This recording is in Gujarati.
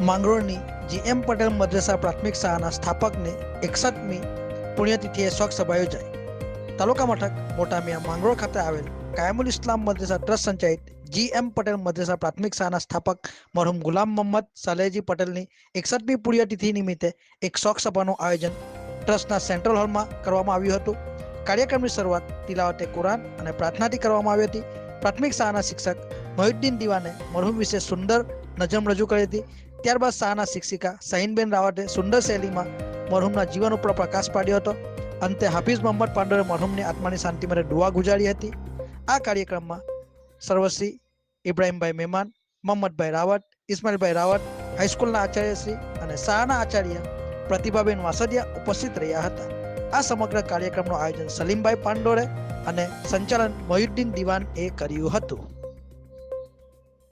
માંગરોળની જી એમ પટેલ મદ્રેસા પ્રાથમિક શાળાના સ્થાપકની એકસઠમી પુણ્યતિથિએ શોક સભા યોજાઈ. તાલુકા મથક મોટામિયા માંગરોળ ખાતે આવેલ કાયમુલ ઇસ્લામ મદ્રેસા ટ્રસ્ટ સંચાલિત જી એમ પટેલ મદ્રેસા પ્રાથમિક શાળાના સ્થાપક મરહુમ ગુલામ મોહમ્મદ સાલેહજી પટેલની એકસઠમી પુણ્યતિથિ નિમિત્તે એક શોક સભાનું આયોજન ટ્રસ્ટના સેન્ટ્રલ હોલમાં કરવામાં આવ્યું હતું. કાર્યક્રમની શરૂઆત તિલાવતે કુરાન અને પ્રાર્થનાથી કરવામાં આવી હતી. પ્રાથમિક શાળાના શિક્ષક મોહિદ્દીન દીવાને મરહુમ વિશે સુંદર નજમ રજૂ કરી હતી. ત્યારબાદ શાહના શિક્ષિકા શાહીનબેન રાવતે સુંદર શૈલીમાં મરહુમના જીવન ઉપર પ્રકાશ પાડ્યો હતો. અંતે હાફિઝ મોહમ્મદ પાંડોએ મરહુમની આત્માની શાંતિ માટે દુઆ ગુજારી હતી. આ કાર્યક્રમમાં સર્વશ્રી ઇબ્રાહીમભાઈ મહેમાન મોહમ્મદભાઈ રાવત, ઇસ્માઇલભાઈ રાવત, હાઈસ્કૂલના આચાર્યશ્રી અને શાહના આચાર્ય પ્રતિભાબેન વાસદિયા ઉપસ્થિત રહ્યા હતા. આ સમગ્ર કાર્યક્રમનું આયોજન સલીમભાઈ પાંડોરે અને સંચાલન મયુદ્દીન દિવાન એ કર્યું હતું.